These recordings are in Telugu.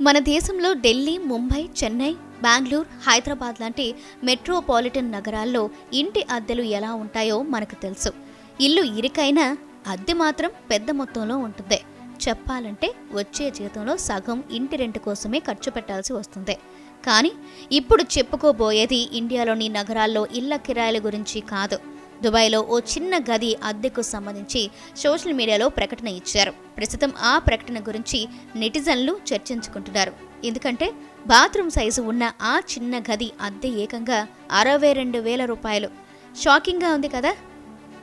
మన దేశంలో ఢిల్లీ ముంబై చెన్నై బెంగళూరు హైదరాబాద్ లాంటి మెట్రోపాలిటన్ నగరాల్లో ఇంటి అద్దెలు ఎలా ఉంటాయో మనకు తెలుసు. ఇల్లు ఇరుకైనా అద్దె మాత్రం పెద్ద మొత్తంలో ఉంటుంది. చెప్పాలంటే వచ్చే జీతంలో సగం ఇంటి రెంట్ కోసమే ఖర్చు పెట్టాల్సి వస్తుంది. కానీ ఇప్పుడు చెప్పుకోబోయేది ఇండియాలోని నగరాల్లో ఇళ్ళ కిరాయిల గురించి కాదు. దుబాయ్లో ఓ చిన్న గది అద్దెకు సంబంధించి సోషల్ మీడియాలో ప్రకటన ఇచ్చారు. ప్రస్తుతం ఆ ప్రకటన గురించి నెటిజన్లు చర్చించుకుంటున్నారు. ఎందుకంటే బాత్రూమ్ సైజు ఉన్న ఆ చిన్న గది అద్దె ఏకంగా అరవై రెండు వేల రూపాయలు. షాకింగ్గా ఉంది కదా?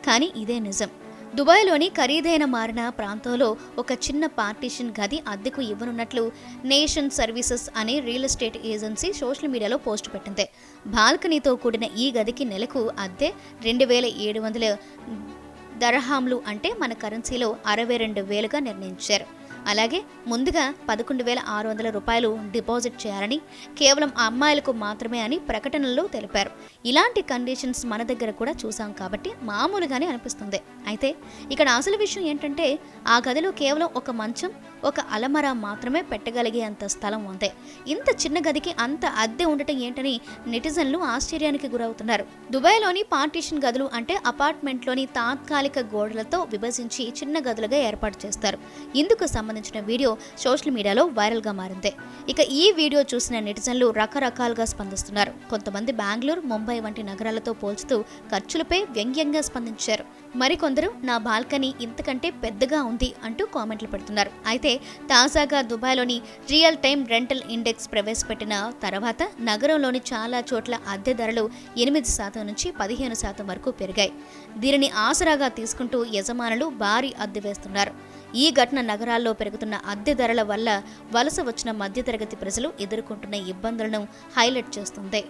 కానీ ఇదే నిజం. దుబాయ్లోని ఖరీదైన మారిన ప్రాంతంలో ఒక చిన్న పార్టీషన్ గది అద్దెకు ఇవ్వనున్నట్లు నేషన్ సర్వీసెస్ అనే రియల్ ఎస్టేట్ ఏజెన్సీ సోషల్ మీడియాలో పోస్ట్ పెట్టింది. బాల్కనీతో కూడిన ఈ గదికి నెలకు అద్దె రెండు వేల ఏడు వందల దరహాంలు అంటే మన కరెన్సీలో అరవై రెండు వేలుగా నిర్ణయించారు. అలాగే ముందుగా పదకొండు వేల ఆరు వందల రూపాయలు డిపాజిట్ చేయాలని కేవలం అమ్మాయిలకు మాత్రమే అని ప్రకటనలో తెలిపారు. ఇలాంటి కండిషన్స్ మన దగ్గర కూడా చూసాం కాబట్టి మామూలుగానే అనిపిస్తుంది. అయితే ఇక్కడ అసలు విషయం ఏంటంటే ఆ గదిలో కేవలం ఒక మంచం ఒక అలమర మాత్రమే పెట్టగలిగే అంత స్థలం ఉంది. ఇంత చిన్న గదికి అంత అద్దె ఉండటం ఏంటని నెటిజన్లు ఆశ్చర్యానికి గురవుతున్నారు. దుబాయ్లోని పార్టీషన్ గదులు అంటే అపార్ట్మెంట్లోని తాత్కాలిక గోడలతో విభజించి చిన్న గదులుగా ఏర్పాటు చేస్తారు. ఇందుకు సంబంధించిన వీడియో సోషల్ మీడియాలో వైరల్గా మారింది. ఇక ఈ వీడియో చూసిన నెటిజన్లు రకరకాలుగా స్పందిస్తున్నారు. కొంతమంది బెంగళూరు ముంబై వంటి నగరాలతో పోల్చుతూ ఖర్చులపై వ్యంగ్యంగా స్పందించారు. మరికొందరు నా బాల్కనీ ఇంతకంటే పెద్దగా ఉంది అంటూ కామెంట్లు పెడుతున్నారు. అయితే తాజాగా దుబాయ్లోని రియల్ టైం రెంటల్ ఇండెక్స్ ప్రవేశపెట్టిన తర్వాత నగరంలోని చాలా చోట్ల అద్దె ధరలు ఎనిమిది శాతం నుంచి పదిహేను శాతం వరకు పెరిగాయి. దీనిని ఆసరాగా తీసుకుంటూ యజమానులు భారీ అద్దె వేస్తున్నారు. ఈ ఘటన నగరాల్లో పెరుగుతున్న అద్దె ధరల వల్ల వలస వచ్చిన మధ్యతరగతి ప్రజలు ఎదుర్కొంటున్న ఇబ్బందులను హైలైట్ చేస్తుంది.